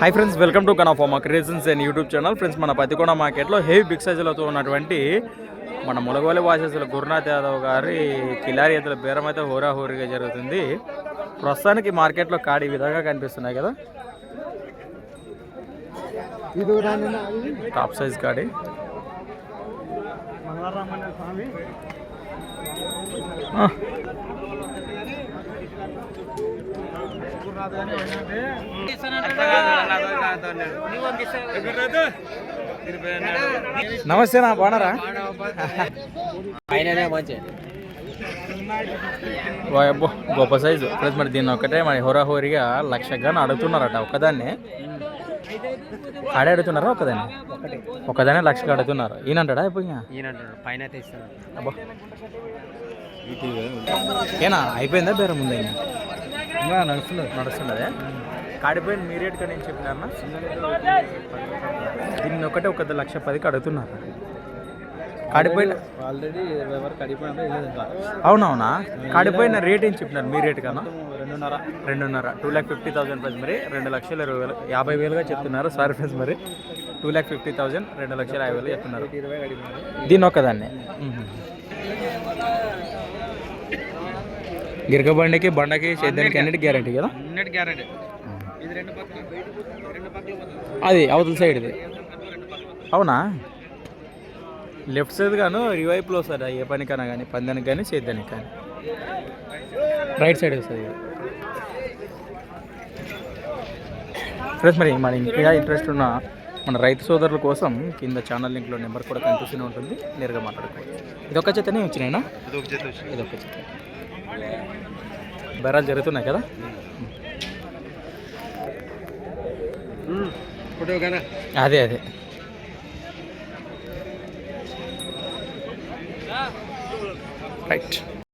Hi friends welcome to కనాఫామా creations and YouTube channel friends మన పతికొండ మార్కెట్లో heavy big సైజులతో ఉన్నటువంటి మన ములగోలి వాసస్సుల గురునాథ్ యాదవ్ గారి కిలారి ఎద్దుల బేరం అయితే హోరాహోరీగా జరుగుతుంది. ప్రస్తుతానికి మార్కెట్లో కాడి ఈ విధంగా కనిపిస్తున్నాయి కదా. టాప్ సైజ్ కాడి. ఆ. నమస్తే నా బాగున్నారా? అబ్బో గొప్ప సైజు. ఫ్రెండ్స్ మరి దీన్ని ఒకటే మరి హోరాహోరీగా లక్షగా అడుగుతున్నారట ఒక్కదాన్ని. ఆడే అడుగుతున్నారా ఒకదాన్ని ఒకదాన్ని లక్షగా అడుగుతున్నారు. ఈయనంటాడా అయిపోయినా పైన అబ్బో. ఏనా అయిపోయిందా బేరం ముందు అయినా నడుస్తున్నారు నడుస్తున్నదే. కాడిపోయిన మీ రేట్ కానీ చెప్పినారన్నా దీన్ని ఒకటే ఒక లక్ష పదికి అడుగుతున్నారు. కాడిపోయిన ఆల్రెడీ అవునవునా? కాడిపోయిన రేట్ ఏం చెప్పినారు మీ రేట్ కన్నా రెండున్నర. రెండున్నర. Two lakh fifty thousand price మరి. రెండు లక్షల ఇరవై వేలు యాభై వేలుగా చెప్తున్నారు. సారీ ప్రైస్ మరి. టూ ల్యాక్ ఫిఫ్టీ థౌసండ్ రెండు లక్షల యాభై వేలు చెప్తున్నారు. దీని ఒక్కదాన్ని. గిరక బండికి బండకి సేద్యానికి అన్నిటికి గ్యారంటీ కదా? అన్నిటి గ్యారెంటీ. ఇది రెండు పక్కల రెండు పక్కల అది అవతల సైడ్ది అవునా? లెఫ్ట్ సైడ్ గాను ఇరువైపులో వస్తుంది. ఏ పనికైనా కానీ పందానికి కానీ సేద్యానికి కానీ రైట్ సైడ్ వస్తుంది. ఫ్రెండ్స్ మరి మన ఇంకా ఇంట్రెస్ట్ ఉన్న మన రైతు సోదరుల కోసం కింద ఛానల్ లింక్లో నెంబర్ కూడా కనిపిస్తూనే ఉంటుంది. నేరుగా మాట్లాడుకోవచ్చు. ఇది ఒక చేతనే వచ్చినాయినా? ఇది ఒక చేత. బెరాలు జరుగుతున్నాయి కదా? కదా అదే అదే. రైట్